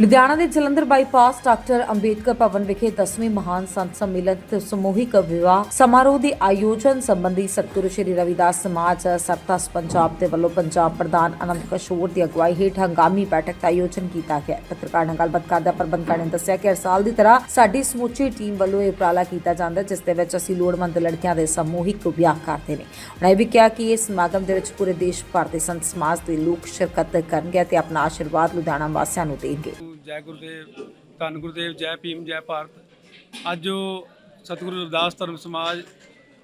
ਲੁਧਿਆਣਾ ਦੇ Jalandhar bypass doctor Ambedkar Bhavan ਵਿਖੇ 10ਵੀਂ ਮਹਾਨ ਸੰਤ ਸੰਮੇਲਨ ਤੇ ਸਮੂਹਿਕ ਵਿਵਾਹ ਸਮਾਰੋਹ ਦੇ ਆਯੋਜਨ ਸੰਬੰਧੀ ਸਤਿਗੁਰੂ ਸ਼੍ਰੀ ਰਵਿਦਾਸ ਸਮਾਜ ਸਰਤਸ ਪੰਜਾਬ ਦੇ ਵੱਲੋਂ ਪੰਜਾਬ ਪ੍ਰਧਾਨ ਅਨੰਦ ਕਿਸ਼ੋਰ ਦੀ ਅਗਵਾਈ ਹੇਠ ਹੰਗਾਮੀ ਬੈਠਕ ਦਾ ਆਯੋਜਨ ਕੀਤਾ ਗਿਆ। ਪੱਤਰਕਾਰ ਨਾਲ ਗੱਲਬਾਤ ਕਰਦਿਆਂ ਪ੍ਰਬੰਧਕਾਂ ਨੇ ਦੱਸਿਆ ਕਿ ਹਰ ਸਾਲ ਦੀ ਤਰ੍ਹਾਂ ਸਾਡੀ ਸਮੁੱਚੀ ਟੀਮ ਵੱਲੋਂ ਇਹ ਉਪਰਾਲਾ ਕੀਤਾ ਜਾਂਦਾ, ਜਿਸ ਦੇ ਵਿੱਚ ਅਸੀਂ ਲੋੜਵੰਦ ਲੜਕੀਆਂ ਦੇ ਸਮੂਹਿਕ ਵਿਆਹ ਕਰਦੇ ਨੇ। ਉਹਨਾਂ ਇਹ ਵੀ ਕਿਹਾ ਕਿ ਇਸ ਸਮਾਗਮ ਦੇ ਵਿੱਚ ਪੂਰੇ ਦੇਸ਼ ਭਰ ਦੇ ਸੰਤ ਸਮਾਜ ਦੇ ਲੋਕ ਸ਼ਿਰਕਤ ਕਰਨਗੇ ਤੇ ਆਪਣਾ ਆਸ਼ੀਰਵਾਦ ਲੁਧਿਆਣਾ ਵਾਸੀਆਂ ਨੂੰ ਦੇਣਗੇ। ਜੈ ਗੁਰਦੇਵ, ਧੰਨ ਗੁਰਦੇਵ, ਜੈ ਭੀਮ, ਜੈ ਭਾਰਤ। ਅੱਜ ਜੋ ਸਤਿਗੁਰੂ ਰਵਿਦਾਸ ਧਰਮ ਸਮਾਜ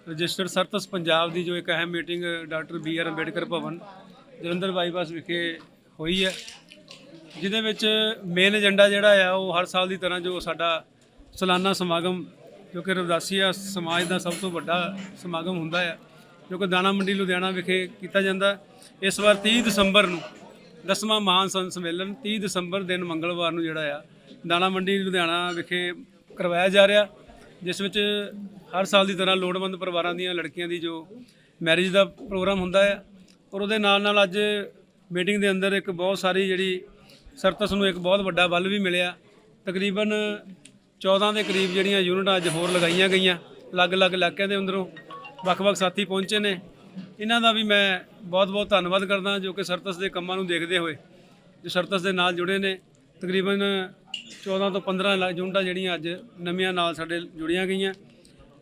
ਰਜਿਸਟਰਡ ਸਰਤਸ ਪੰਜਾਬ ਦੀ ਜੋ ਇੱਕ ਅਹਿਮ meeting doctor B R Ambedkar Bhavan, Jalandhar bypass ਵਿਖੇ ਹੋਈ ਹੈ, ਜਿਹਦੇ ਵਿੱਚ ਮੇਨ ਏਜੰਡਾ ਜਿਹੜਾ ਆ, ਉਹ ਹਰ ਸਾਲ ਦੀ ਤਰ੍ਹਾਂ ਜੋ ਸਾਡਾ ਸਾਲਾਨਾ ਸਮਾਗਮ, ਜੋ ਕਿ ਰਵਿਦਾਸੀਆ ਸਮਾਜ ਦਾ ਸਭ ਤੋਂ ਵੱਡਾ ਸਮਾਗਮ ਹੁੰਦਾ ਆ, ਜੋ ਕਿ ਦਾਣਾ ਮੰਡੀ ਲੁਧਿਆਣਾ ਵਿਖੇ ਕੀਤਾ ਜਾਂਦਾ। ਇਸ ਵਾਰ 30 ਦਸੰਬਰ ਨੂੰ ਦਸਵਾਂ ਮਹਾਨ ਸੰਤ ਸੰਮੇਲਨ 30 ਦਸੰਬਰ ਦਿਨ ਮੰਗਲਵਾਰ ਨੂੰ ਜਿਹੜਾ ਆ, ਦਾਣਾ ਮੰਡੀ ਲੁਧਿਆਣਾ ਵਿਖੇ ਕਰਵਾਇਆ ਜਾ ਰਿਹਾ, ਜਿਸ ਵਿੱਚ ਹਰ ਸਾਲ ਦੀ ਤਰ੍ਹਾਂ ਲੋੜਵੰਦ ਪਰਿਵਾਰਾਂ ਦੀਆਂ ਲੜਕੀਆਂ ਦੀ ਜੋ ਮੈਰਿਜ ਦਾ ਪ੍ਰੋਗਰਾਮ ਹੁੰਦਾ ਹੈ ਔਰ ਉਹਦੇ ਨਾਲ ਨਾਲ ਅੱਜ ਮੀਟਿੰਗ ਦੇ ਅੰਦਰ ਇੱਕ ਬਹੁਤ ਸਾਰੀ ਜਿਹੜੀ ਸਰਤਸ ਨੂੰ ਇੱਕ ਬਹੁਤ ਵੱਡਾ ਬਲ ਵੀ ਮਿਲਿਆ, ਤਕਰੀਬਨ 14 ਦੇ ਕਰੀਬ ਜਿਹੜੀਆਂ ਯੂਨਿਟਾਂ ਅੱਜ ਹੋਰ ਲਗਾਈਆਂ ਗਈਆਂ, ਅਲੱਗ-ਅਲੱਗ ਇਲਾਕਿਆਂ ਦੇ ਅੰਦਰੋਂ ਵੱਖ-ਵੱਖ ਸਾਥੀ ਪਹੁੰਚੇ ਨੇ ਇਹਨਾਂ ਦਾ ਵੀ ਮੈਂ ਬਹੁਤ-ਬਹੁਤ ਧੰਨਵਾਦ ਕਰਦਾ ਜੋ ਕਿ ਸਰਤਸ ਦੇ ਕੰਮਾਂ ਨੂੰ ਦੇਖਦੇ ਹੋਏ ਜੋ ਸਰਤਸ ਦੇ ਨਾਲ ਜੁੜੇ ਨੇ, ਤਕਰੀਬਨ 14 ਤੋਂ 15 ਲੱਖ ਯੂਨਿਟਾਂ ਜਿਹੜੀਆਂ ਅੱਜ ਨਵੀਆਂ ਨਾਲ ਸਾਡੇ ਜੁੜੀਆਂ ਗਈਆਂ।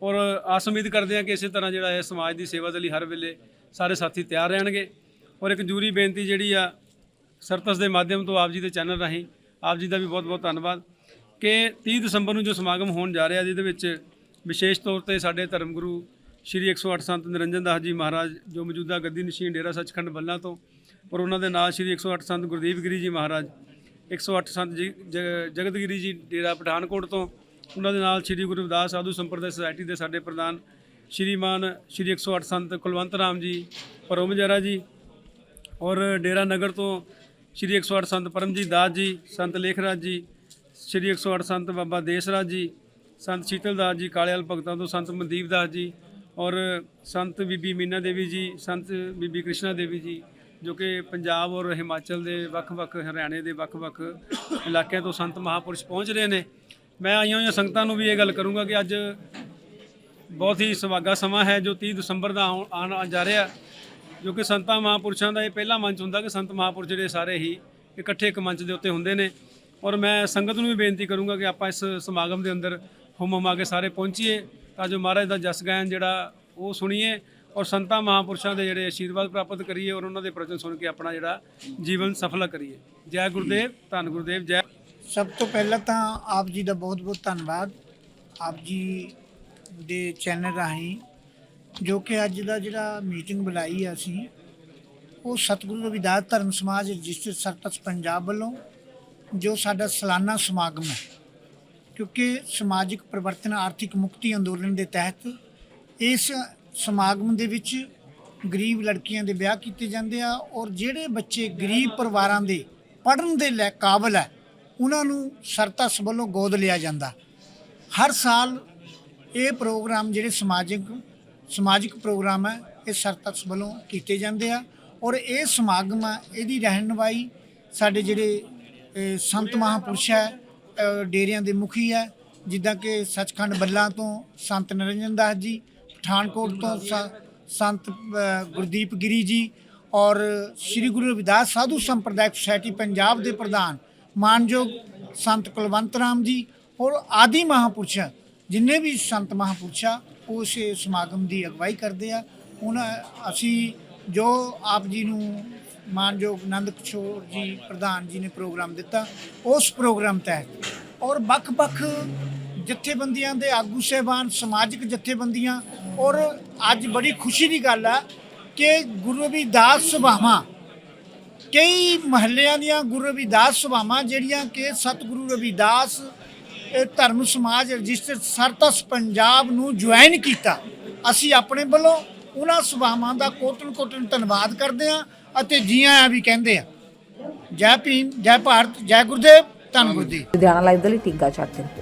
ਔਰ ਆਸ ਉਮੀਦ ਕਰਦੇ ਹਾਂ ਕਿ ਇਸੇ ਤਰ੍ਹਾਂ ਜਿਹੜਾ ਹੈ ਸਮਾਜ ਦੀ ਸੇਵਾ ਦੇ ਲਈ ਹਰ ਵੇਲੇ ਸਾਰੇ ਸਾਥੀ ਤਿਆਰ ਰਹਿਣਗੇ। ਔਰ ਇੱਕ ਜੂਰੀ ਬੇਨਤੀ ਜਿਹੜੀ ਆ ਸਰਤਸ ਦੇ ਮਾਧਿਅਮ ਤੋਂ ਆਪ ਜੀ ਦੇ ਚੈਨਲ ਰਾਹੀਂ ਆਪ ਜੀ ਦਾ ਵੀ ਬਹੁਤ-ਬਹੁਤ ਧੰਨਵਾਦ ਕਿ 30 ਦਸੰਬਰ ਨੂੰ ਜੋ ਸਮਾਗਮ ਹੋਣ ਜਾ ਰਿਹਾ, ਜਿਹਦੇ ਵਿੱਚ ਵਿਸ਼ੇਸ਼ ਤੌਰ ਤੇ ਸਾਡੇ ਧਰਮ ਗੁਰੂ ਸ਼੍ਰੀ 108 ਸੰਤ ਨਿਰੰਜਨ ਦਾਸ ਜੀ ਮਹਾਰਾਜ ਜੋ ਮੌਜੂਦਾ ਗੱਦੀ ਨਸ਼ੀਨ ਡੇਰਾ ਸੱਚਖੰਡ ਬੱਲਾ ਤੋਂ ਔਰ ਉਹਨਾਂ ਦੇ ਨਾਲ ਸ਼੍ਰੀ 108 ਸੰਤ ਗੁਰਦੀਪ ਗਿਰੀ ਜੀ ਮਹਾਰਾਜ 108 ਸੰਤ ਜੀ ਜ- ਜਗਤਗਿਰੀ ਜੀ ਡੇਰਾ ਪਠਾਨਕੋਟ ਤੋਂ, ਉਹਨਾਂ ਦੇ ਨਾਲ ਸ਼੍ਰੀ ਗੁਰੂ ਰਵਿਦਾਸ ਸਾਧੂ ਸੰਪਰਦਾਇ ਸੁਸਾਇਟੀ ਦੇ ਸਾਡੇ ਪ੍ਰਧਾਨ ਸ਼੍ਰੀਮਾਨ ਸ਼੍ਰੀ 108 ਸੰਤ ਕੁਲਵੰਤ ਰਾਮ ਜੀ ਪਰਮਜਰਾ ਜੀ ਔਰ ਡੇਰਾ ਨਗਰ ਤੋਂ ਸ਼੍ਰੀ 108 ਸੰਤ ਪਰਮਜੀਤ ਦਾਸ ਜੀ, ਸੰਤ ਲੇਖਰਾਜ ਜੀ, ਸ਼੍ਰੀ 108 ਸੰਤ ਬਾਬਾ ਦੇਸਰਾਜ ਜੀ, ਸੰਤ ਸ਼ੀਤਲ ਦਾਸ ਜੀ ਕਾਲੇਵਾਲ ਭਗਤਾਂ ਤੋਂ ਸੰਤ ਮਨਦੀਪ ਦਾਸ ਜੀ ਔਰ ਸੰਤ ਬੀਬੀ ਮੀਨਾ ਦੇਵੀ ਜੀ, ਸੰਤ ਬੀਬੀ ਕ੍ਰਿਸ਼ਨਾ ਦੇਵੀ ਜੀ, ਜੋ ਕਿ ਪੰਜਾਬ ਔਰ ਹਿਮਾਚਲ ਦੇ ਵੱਖ-ਵੱਖ ਹਰਿਆਣੇ ਦੇ ਵੱਖ-ਵੱਖ ਇਲਾਕਿਆਂ ਤੋਂ ਸੰਤ ਮਹਾਪੁਰਸ਼ ਪਹੁੰਚ ਰਹੇ ਨੇ। ਮੈਂ ਆਈਆਂ ਹੋਈਆਂ ਸੰਗਤਾਂ ਨੂੰ ਵੀ ਇਹ ਗੱਲ ਕਰੂੰਗਾ ਕਿ ਅੱਜ ਬਹੁਤ ਹੀ ਸੁਹਾਗਾ ਸਮਾਂ ਹੈ ਜੋ 30 ਦਸੰਬਰ ਦਾ ਆਉਣ- ਆਉਣ ਜਾ ਰਿਹਾ। ਜੋ ਕਿ ਸੰਤਾਂ ਮਹਾਂਪੁਰਸ਼ਾਂ ਦਾ ਇਹ ਪਹਿਲਾ ਮੰਚ ਹੁੰਦਾ ਕਿ ਸੰਤ ਮਹਾਂਪੁਰਸ਼ ਜਿਹੜੇ ਸਾਰੇ ਹੀ ਇਕੱਠੇ ਇੱਕ ਮੰਚ ਦੇ ਉੱਤੇ ਹੁੰਦੇ ਨੇ। ਔਰ ਮੈਂ ਸੰਗਤ ਨੂੰ ਵੀ ਬੇਨਤੀ ਕਰੂੰਗਾ ਕਿ ਆਪਾਂ ਇਸ ਸਮਾਗਮ ਦੇ ਅੰਦਰ ਹੁਮ ਹੁਮਾ ਕੇ ਸਾਰੇ ਪਹੁੰਚੀਏ। ਤਾਂ ਜੋ ਮਹਾਰਾਜ ਦਾ ਜਸ ਗਾਇਨ ਜਿਹੜਾ ਉਹ ਸੁਣੀਏ ਔਰ ਸੰਤਾਂ ਮਹਾਂਪੁਰਸ਼ਾਂ ਦੇ ਜਿਹੜੇ ਆਸ਼ੀਰਵਾਦ ਪ੍ਰਾਪਤ ਕਰੀਏ ਔਰ ਉਹਨਾਂ ਦੇ ਪ੍ਰਚਨ ਸੁਣ ਕੇ ਆਪਣਾ ਜਿਹੜਾ ਜੀਵਨ ਸਫਲ ਕਰੀਏ। ਜੈ ਗੁਰਦੇਵ, ਧੰਨ ਗੁਰਦੇਵ, ਜੈ ਸਭ ਤੋਂ ਪਹਿਲਾਂ ਤਾਂ ਆਪ ਜੀ ਦਾ ਬਹੁਤ-ਬਹੁਤ ਧੰਨਵਾਦ। ਆਪ ਜੀ ਦੇ ਚੈਨਲ ਰਾਹੀਂ ਜੋ ਕਿ ਅੱਜ ਦਾ ਜਿਹੜਾ ਮੀਟਿੰਗ ਬੁਲਾਈ ਹੈ ਅਸੀਂ, ਉਹ ਸਤਿਗੁਰੂ ਰਵਿਦਾਸ ਧਰਮ ਸਮਾਜ ਰਜਿਸਟਰਡ ਸਰਪੰਚ ਪੰਜਾਬ ਵੱਲੋਂ ਜੋ ਸਾਡਾ ਸਾਲਾਨਾ ਸਮਾਗਮ ਹੈ। ਕਿਉਂਕਿ ਸਮਾਜਿਕ ਪਰਿਵਰਤਨ, ਆਰਥਿਕ ਮੁਕਤੀ ਅੰਦੋਲਨ ਦੇ ਤਹਿਤ ਇਸ ਸਮਾਗਮ ਦੇ ਵਿੱਚ ਗਰੀਬ ਲੜਕੀਆਂ ਦੇ ਵਿਆਹ ਕੀਤੇ ਜਾਂਦੇ ਆ ਔਰ ਜਿਹੜੇ ਬੱਚੇ ਗਰੀਬ ਪਰਿਵਾਰਾਂ ਦੇ ਪੜ੍ਹਨ ਦੇ ਲੈ ਕਾਬਲ ਹੈ, ਉਹਨਾਂ ਨੂੰ ਸਰਤਸ ਵੱਲੋਂ ਗੋਦ ਲਿਆ ਜਾਂਦਾ। ਹਰ ਸਾਲ ਇਹ ਪ੍ਰੋਗਰਾਮ ਜਿਹੜੇ ਸਮਾਜਿਕ ਸਮਾਜਿਕ ਪ੍ਰੋਗਰਾਮ ਹੈ, ਇਹ ਸਰਤਸ ਵੱਲੋਂ ਕੀਤੇ ਜਾਂਦੇ ਆ ਔਰ ਇਹ ਸਮਾਗਮ ਆ, ਇਹਦੀ ਰਹਿਨਵਾਈ ਸਾਡੇ ਜਿਹੜੇ ਸੰਤ ਮਹਾਂਪੁਰਸ਼ ਹੈ ਡੇਰਿਆਂ ਦੇ ਮੁਖੀ ਹੈ, ਜਿੱਦਾਂ ਕਿ ਸੱਚਖੰਡ ਬੱਲਾ ਤੋਂ ਸੰਤ ਨਿਰੰਜਨ ਦਾਸ ਜੀ, ਪਠਾਨਕੋਟ ਤੋਂ ਸ- ਸੰਤ ਗੁਰਦੀਪ ਗਿਰੀ ਜੀ ਔਰ ਸ੍ਰੀ ਗੁਰੂ ਰਵਿਦਾਸ ਸਾਧੂ ਸੰਪਰਦਾਇਕ ਸੁਸਾਇਟੀ ਪੰਜਾਬ ਦੇ ਪ੍ਰਧਾਨ ਮਾਨਯੋਗ ਸੰਤ ਕੁਲਵੰਤ ਰਾਮ ਜੀ ਔਰ ਆਦਿ ਮਹਾਂਪੁਰਸ਼, ਜਿੰਨੇ ਵੀ ਸੰਤ ਮਹਾਂਪੁਰਸ਼ ਆ ਉਹ ਇਸ ਸਮਾਗਮ ਦੀ ਅਗਵਾਈ ਕਰਦੇ ਆ। ਉਹਨਾਂ ਅਸੀਂ ਜੋ ਆਪ ਜੀ ਨੂੰ ਮਾਨਯੋਗ ਆਨੰਦ ਕਿਸ਼ੋਰ ਜੀ ਪ੍ਰਧਾਨ ਜੀ ਨੇ ਪ੍ਰੋਗਰਾਮ ਦਿੱਤਾ, ਉਸ ਪ੍ਰੋਗਰਾਮ ਤਹਿਤ ਔਰ ਵੱਖ-ਵੱਖ ਜਥੇਬੰਦੀਆਂ ਦੇ ਆਗੂ ਸਹਿਬਾਨ, ਸਮਾਜਿਕ ਜਥੇਬੰਦੀਆਂ ਔਰ ਅੱਜ ਬੜੀ ਖੁਸ਼ੀ ਦੀ ਗੱਲ ਆ ਕਿ ਗੁਰੂ ਰਵਿਦਾਸ ਸਭਾਵਾਂ, ਕਈ ਮਹੱਲਿਆਂ ਦੀਆਂ ਗੁਰੂ ਰਵਿਦਾਸ ਸਭਾਵਾਂ ਜਿਹੜੀਆਂ ਕਿ ਸਤਿਗੁਰੂ ਰਵਿਦਾਸ ਧਰਮ ਸਮਾਜ ਰਜਿਸਟਰ ਸਰਤਸ ਪੰਜਾਬ ਨੂੰ ਜੁਆਇਨ ਕੀਤਾ, ਅਸੀਂ ਆਪਣੇ ਵੱਲੋਂ ਉਹਨਾਂ ਸਭਾਵਾਂ ਦਾ ਕੋਟਨ ਕੋਟਨ ਧੰਨਵਾਦ ਕਰਦੇ ਹਾਂ ਅਤੇ ਜੀ ਆਇਆਂ ਵੀ ਕਹਿੰਦੇ ਆ। ਜੈ ਭੀਮ, ਜੈ ਭਾਰਤ, ਜੈ ਗੁਰਦੇਵ। ਧੰਨ ਗੁਰਦੇਵ ਲੁਧਿਆਣਾ ਲਾਈਵ ਦੇ ਲਈ ਟੀਕਾ ਚੱਟ